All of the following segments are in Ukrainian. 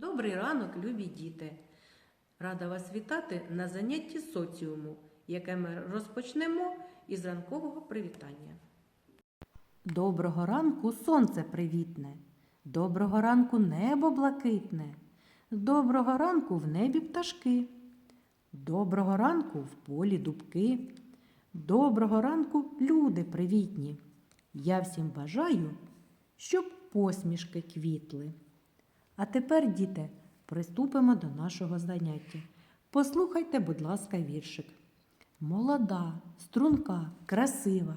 Добрий ранок, любі діти! Рада вас вітати на занятті соціуму, яке ми розпочнемо із ранкового привітання. Доброго ранку сонце привітне, доброго ранку небо блакитне, доброго ранку в небі пташки, доброго ранку в полі дубки, доброго ранку люди привітні. Я всім бажаю, щоб посмішки квітли. А тепер, діти, приступимо до нашого заняття. Послухайте, будь ласка, віршик. Молода, струнка, красива,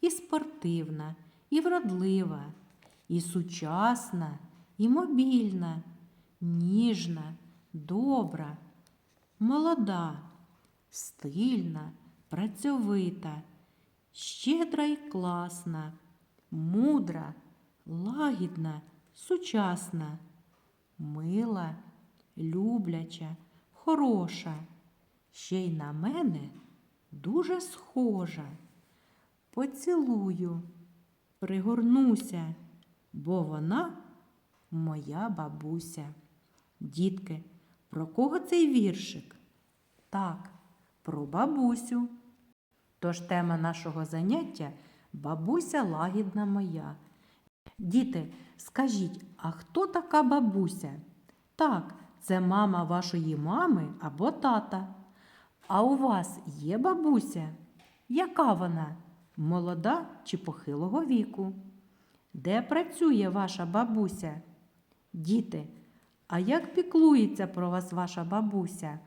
і спортивна, і вродлива, і сучасна, і мобільна, ніжна, добра, молода, стильна, працьовита, щедра й класна, мудра, лагідна, сучасна, мила, любляча, хороша, ще й на мене дуже схожа. Поцілую, пригорнуся, бо вона моя бабуся. Дітки, про кого цей віршик? Так, про бабусю. Тож тема нашого заняття бабуся лагідна моя. Діти, скажіть, а хто така бабуся? Так, це мама вашої мами або тата. А у вас є бабуся? Яка вона? Молода чи похилого віку? Де працює ваша бабуся? Діти, а як піклується про вас ваша бабуся?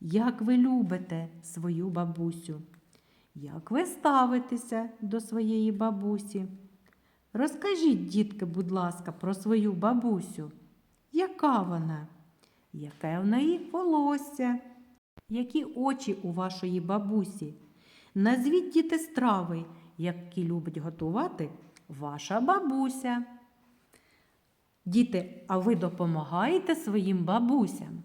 Як ви любите свою бабусю? Як ви ставитеся до своєї бабусі? Розкажіть, дітки, будь ласка, про свою бабусю. Яка вона? Яке в неї волосся? Які очі у вашої бабусі? Назвіть діти страви, які любить готувати ваша бабуся. Діти, а ви допомагаєте своїм бабусям?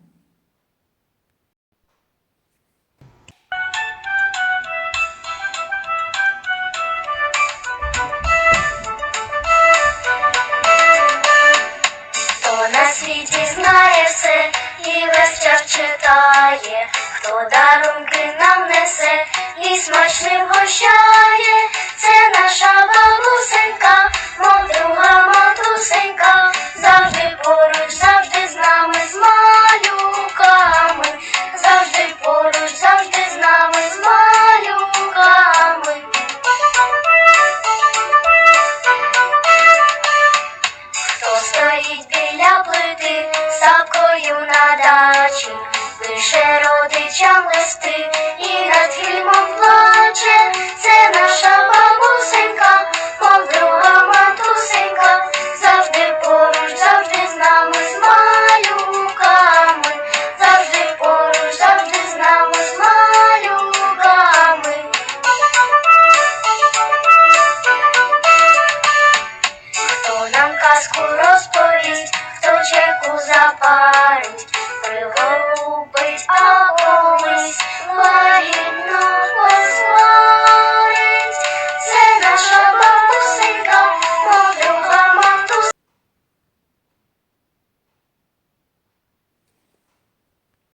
На світі знає все і весь час читає, хто дарунки нам несе і смачним гощає, дачі, лише родичам листи.